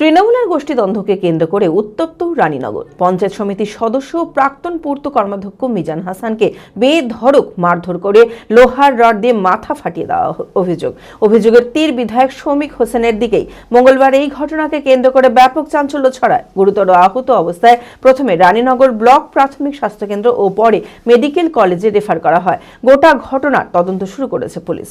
তৃণমূলের গোষ্ঠীদ্বন্দ্বকে কেন্দ্র করে উত্তপ্ত রানীনগর। পঞ্চায়েত সমিতির সদস্য প্রাক্তন পূর্ত কর্মাধ্যক্ষ মিজান হাসানকে বেধড়ক মারধর করে লোহার রড দিয়ে মাথা ফাটিয়ে দেওয়া অভিযোগ। অভিযোগের তীর বিধায়ক শ্রমিক হোসেনের দিকেই মঙ্গলবার এই ঘটনাকে কেন্দ্র করে ব্যাপক চাঞ্চল্য ছড়ায়। গুরুতর আহত অবস্থায় প্রথমে রানীনগর ব্লক প্রাথমিক স্বাস্থ্যকেন্দ্র ও পরে মেডিকেল কলেজে রেফার করা হয়। গোটা ঘটনার তদন্ত শুরু করেছে পুলিশ।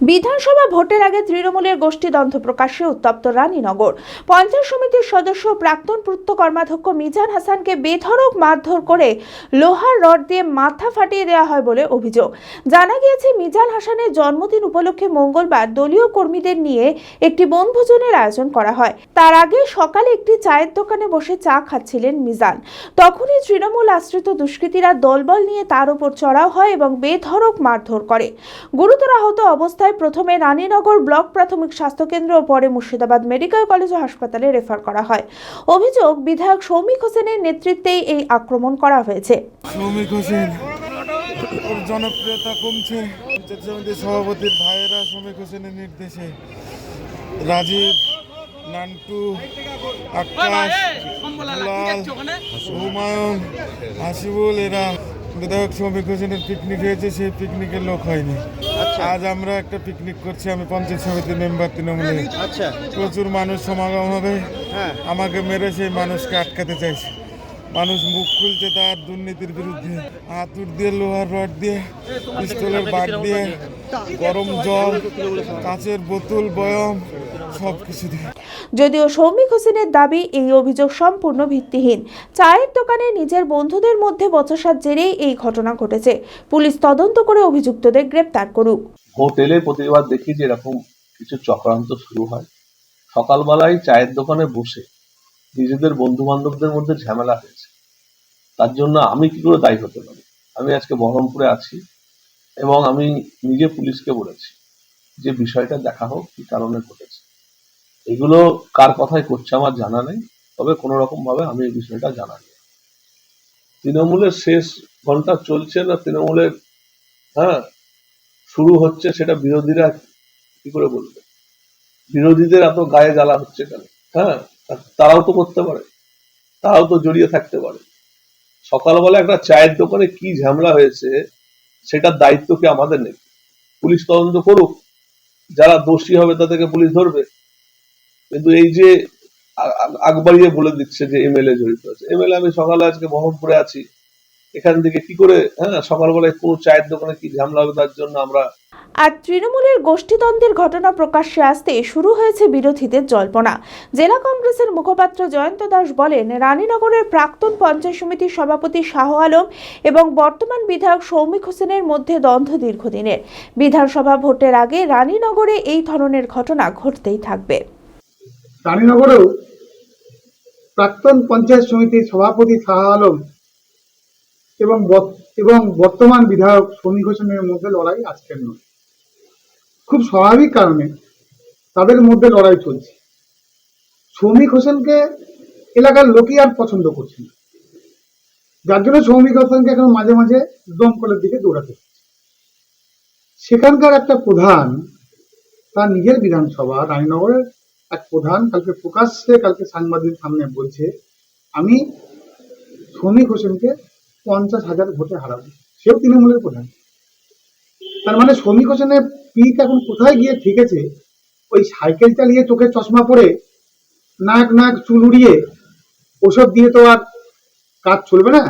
বিধানসভা ভোটের আগে তৃণমূলের গোষ্ঠীদ্বন্দ্ব প্রকাশ্যে উত্তপ্ত রানীনগর। পঞ্চায়েত সমিতির সদস্য প্রাক্তন পূর্ত কর্মাধ্যক্ষ মিজান হাসানকে বেধড়ক মারধর করে লোহার রড দিয়ে মাথা ফাটিয়ে দেওয়া হয় বলে অভিযোগ। জানা গিয়েছে, মিজান হাসানের জন্মদিন উপলক্ষে মঙ্গলবার দলীয় কর্মীদের নিয়ে একটি বনভোজনের আয়োজন করা হয়। তার আগে সকালে একটি চায়ের দোকানে বসে চা খাচ্ছিলেন মিজান। তখনই তৃণমূল আশ্রিত দুষ্কৃতীরা দলবল নিয়ে তার উপর চড়াও হয় এবং বেধড়ক মারধর করে। গুরুতর আহত অবস্থায় প্রথমে রানীনগর ব্লক প্রাথমিক স্বাস্থ্যকেন্দ্র ও পরে মুর্শিদাবাদ মেডিকেল কলেজ ও হাসপাতালে রেফার করা হয়। অভিযোগ, বিধায়ক সৌমিক হোসেনের নেতৃত্বেই এই আক্রমণ করা হয়েছে। শ্রমিক হোসেন ওর জনপ্রিয়তা কমছে। পঞ্চায়েত সভাপতির ভাইয়েরা শ্রমিক হোসেনের নির্দেশে রাজীব, নান্টু, আকাশ লাল হুমায়ুন, হাসিবুল, এরা বিধায়ক শ্রমিক হোসেনের পিকনিক হয়েছে, সেই পিকনিকের লোক হয়নি। আজ আমরা একটা পিকনিক করছি আমি পঞ্চায়েত সমিতির মেম্বার তৃণমূলে আচ্ছা। প্রচুর মানুষ সমাগম হবে। হ্যাঁ। আমাকে মেরে সেই মানুষকে আটকাতে চাইছে। মানুষ মুখ খুলছে তার দুর্নীতির বিরুদ্ধে। হাতুর দিয়ে লোহার রড দিয়ে পিস্তলের বাট দিয়ে গরম জল কাঁচের বোতল বয়ম সব কিছু দিয়ে যদিও সৌমিক হোসেনের দাবি এই অভিযোগ সম্পূর্ণ ভিত্তিহীন। চায়ের দোকানে নিজের বন্ধুদের মধ্যে বচসার জেরেই এই ঘটনা ঘটেছে। পুলিশ তদন্ত করে অভিযুক্তদের গ্রেপ্তার করুক। হোটেলে প্রতিবার দেখি যে এরকম কিছু চক্রান্ত শুরু হয়। সকালবেলায় চায়ের দোকানে বসে নিজেদের বন্ধু বান্ধবদের মধ্যে ঝামেলা হয়েছে। তার জন্য আমি কি করে দায়ী হতে পারি? আমি আজকে বহরমপুরে আছি এবং আমি নিজে পুলিশকে বলেছি যে বিষয়টা দেখা হোক, কি কারণে ঘটেছে। এগুলো কার কথাই করছে আমার জানা নেই, তবে কোনো রকম ভাবে আমি এই বিষয়টা জানা নেই। তৃণমূলের শেষ ঘণ্টা চলছে না, তৃণমূলের হ্যাঁ শুরু হচ্ছে সেটা বিরোধীরা কি করে বলবে? বিরোধীদের এত গায়ে জ্বালা হচ্ছে কেন? হ্যাঁ তারাও তো করতে পারে। তারাও তো জড়িয়ে থাকতে পারে। সকালবেলা একটা চায়ের দোকানে কি ঝামেলা হয়েছে, সেটার দায়িত্ব কি আমাদের নেই? পুলিশ তদন্ত করুক। যারা দোষী হবে তাদেরকে পুলিশ ধরবে। কিন্তু এই যে আ- আ- আগ বাড়িয়ে বলে দিচ্ছে যে এমএলএ জড়িত আছে। এমএলএ আমি সকালে আজকে বহরমপুরে আছি। এখান থেকে কি করে হ্যাঁ সকালবেলায় কোনো চায়ের দোকানে কি ঝামেলা হবে তার জন্য আমরা আর তৃণমূলের গোষ্ঠীদ্বন্দ্বের ঘটনা প্রকাশ্যে আসতে শুরু হয়েছে বিরোধীদের জল্পনা। জেলা কংগ্রেসের মুখপাত্র জয়ন্ত দাস বলেন, রানীনগরের প্রাক্তন পঞ্চায়েত সমিতির সভাপতি শাহ আলম এবং বর্তমান বিধায়ক সৌমিক হোসেনের মধ্যে দ্বন্দ্ব দীর্ঘদিনের। বিধানসভা ভোটের আগে রানীনগরে এই ধরনের ঘটনা ঘটতেই থাকবে। রানীনগরেও প্রাক্তন পঞ্চায়েত সমিতির সভাপতি শাহ আলম এবং এবং বর্তমান বিধায়ক সমীর হোসেনের মধ্যে লড়াই আজকের নয়। খুব স্বাভাবিক কারণে তাদের মধ্যে লড়াই চলছে। সৌমিক হোসেনকে এলাকার লোকই আর পছন্দ করছে না। যার জন্য সৌমিক হোসেনকে এখন মাঝে মাঝে দমকলের দিকে দৌড়াতে সেখানকার একটা প্রধান, তার নিজের বিধানসভা, রানীনগরের এক প্রধান, কালকে প্রকাশ্যে কালকে সাংবাদিক সামনে বলছে, আমি শ্রমিক হোসেনকে পঞ্চাশ হাজার ভোটে হারাবো। সেও তৃণমূলের প্রধান। তার মানে শ্রমিক হোসেনের পিঠ এখন কোথায় গিয়ে ঠেকেছে? ওই সাইকেল চালিয়ে চোখে চশমা পরে নাক নাক চুল উড়িয়ে ওসব দিয়ে তো আর কাজ চলবে না।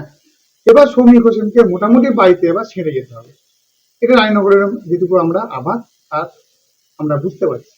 এবার শ্রমিক হোসেনকে মোটামুটি বাড়িতে এবার ছেড়ে যেতে হবে। এটা রায়নগরের যেটুকু আমরা আবার আর আমরা বুঝতে পারছি।